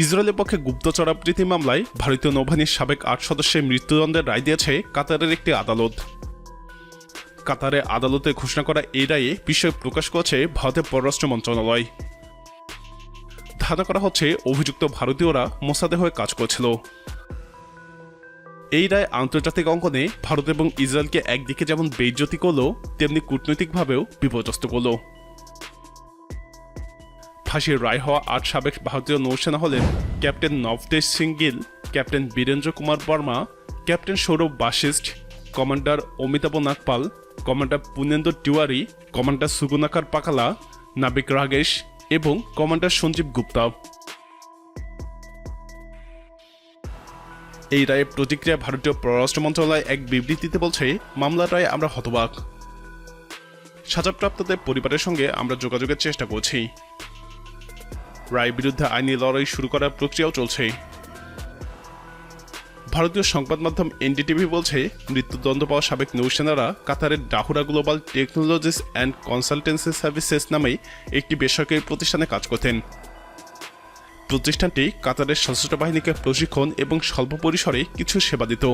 ইসরায়েলের পক্ষে গুপ্তচর আবৃত্তি মামলায় ভারতীয় নৌবাহিনীর সাবেক আট সদস্যের মৃত্যুদণ্ডের রায় দিয়েছে কাতারের একটি আদালত। কাতারে আদালতে ঘোষণা করা এই রায়ে বিষয় প্রকাশ করেছে ভারতের পররাষ্ট্র মন্ত্রণালয়। ধারণা করা হচ্ছে অভিযুক্ত ভারতীয়রা মোসাদে হয়ে কাজ করছিল। এই রায় আন্তর্জাতিক অঙ্গনে ভারত এবং ইসরায়েলকে একদিকে যেমন বেইজ্জতি করল, তেমনি কূটনৈতিকভাবেও বিপর্যস্ত করল। ফাঁসির রায় হওয়া আট সাবেক ভারতীয় নৌসেনা হলেন captain Navtej Singh Gill captain Birendra Kumar Verma, captain Saurabh Vashisht commander Amitabh Nagpal, commander Purnendu Tiwari, commander Sugunakar Pakala নাবিক রাগেশ এবং কমান্ডার সঞ্জীব গুপ্তা। এই রায়ের প্রতিক্রিয়া ভারতীয় পররাষ্ট্র মন্ত্রণালয় এক বিবৃতিতে বলছে, মামলার রায়ে আমরা হতবাক। সাজাপ্রাপ্তদের পরিবারের সঙ্গে আমরা যোগাযোগের চেষ্টা করছি। রায় বিরুদ্ধে আইনি লড়াই শুরু করার প্রক্রিয়াও চলছে। ভারতীয় সংবাদ মাধ্যম এনডিটিভি বলছে, মৃত্যুদণ্ড পাওয়া সাবেক নৌসেনারা কাতারের Dahra global technologies and consultancy services নামে একটি বেসরকারি প্রতিষ্ঠানে কাজ করতেন। প্রতিষ্ঠানটি কাতারের সশস্ত্র বাহিনীকে প্রশিক্ষণ এবং স্বল্প পরিসরে কিছু সেবা দিত।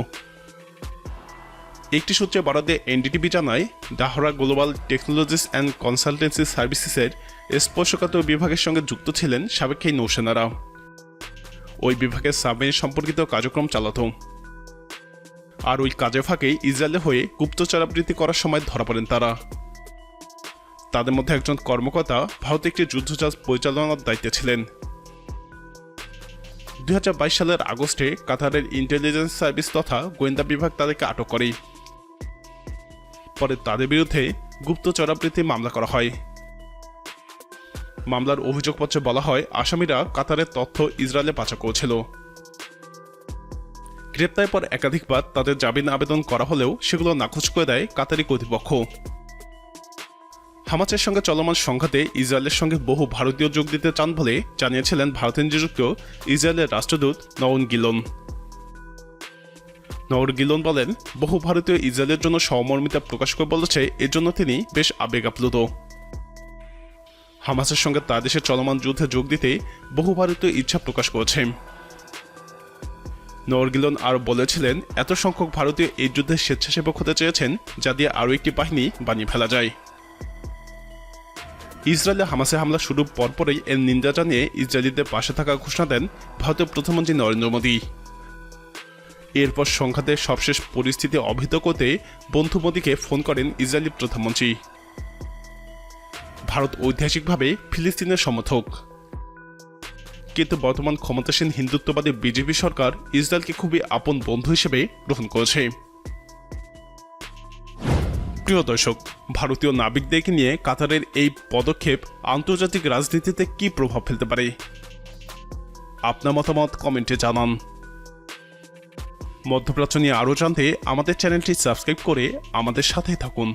একটি সূত্রে বরাদ্দে এনডিটিভি জানায়, Dahra global technologies and consultancy সার্ভিসেসের স্পর্শকাতর বিভাগের সঙ্গে যুক্ত ছিলেন সাবেক এই নৌসেনারা ওই বিভাগের সাবমেরিন সম্পর্কিত কার্যক্রম চালাত। আর ওই কাজে ফাঁকে ইসরায়েলে হয়ে গুপ্তচরাবৃত্তি করার সময় ধরা পড়েন তারা। তাদের মধ্যে একজন কর্মকর্তা ভারতে একটি যুদ্ধজাহাজ পরিচালনার দায়িত্বে ছিলেন। দুই হাজার বাইশ সালের আগস্টে কাতারের ইন্টেলিজেন্স সার্ভিস তথা গোয়েন্দা বিভাগ তাদেরকে আটক করে। পরে তাদের বিরুদ্ধে গুপ্তচরাবৃত্তি মামলা করা হয়। মামলার অভিযোগপত্রে বলা হয়, আসামিরা কাতারের তথ্য ইসরায়েলে পাচার করেছিল। গ্রেপ্তারের পর একাধিকবার তাদের জামিন আবেদন করা হলেও সেগুলো নাকচ করে দেয় কাতারি কর্তৃপক্ষ। হামাচের সঙ্গে চলমান সংঘাতে ইসরায়েলের সঙ্গে বহু ভারতীয় যোগ দিতে চান বলে জানিয়েছিলেন ভারতের নিযুক্ত ইসরায়েলের রাষ্ট্রদূত নওন গিলন। নওর গিলন বলেন, বহু ভারতীয় ইসরায়েলের জন্য সহমর্মিতা প্রকাশ করে বলেছে এজন্য তিনি বেশ আবেগ আপ্লুত। হামাসের সঙ্গে তার দেশের চলমান যুদ্ধে যোগ দিতে বহু ভারতীয় ইচ্ছা প্রকাশ করেছে। নরগিলন আরও বলেছিলেন, এত সংখ্যক ভারতীয় এই যুদ্ধে স্বেচ্ছাসেবক হতে চেয়েছেন, যা দিয়ে আরও একটি বাহিনী বানিয়ে ফেলা যায়। ইসরায়েলে হামাসে হামলা শুরুর পরপরই এর নিন্দা জানিয়ে ইসরায়েলিদের পাশে থাকা ঘোষণা দেন ভারতীয় প্রধানমন্ত্রী নরেন্দ্র মোদী। এরপর সংঘাতের সবশেষ পরিস্থিতি অবহিত করতে বন্ধু মোদীকে ফোন করেন ইসরায়েলি প্রধানমন্ত্রী। ভারত ঐতিহাসিকভাবে ফিলিস্তিনের সমর্থক। কিন্তু বর্তমান ক্ষমতাসীন হিন্দুত্ববাদী বিজেপি সরকার ইসরায়েলকে খুবই আপন বন্ধু হিসেবে গ্রহণ করেছে। প্রিয় দর্শক, ভারতীয় নাবিকদেরকে নিয়ে কাতারের এই পদক্ষেপ আন্তর্জাতিক রাজনীতিতে কি প্রভাব ফেলতে পারে? আপনার মতামত কমেন্টে জানান। মধ্যপ্রাচ্য নিয়ে আরও জানতে আমাদের চ্যানেলটি সাবস্ক্রাইব করে আমাদের সাথেই থাকুন।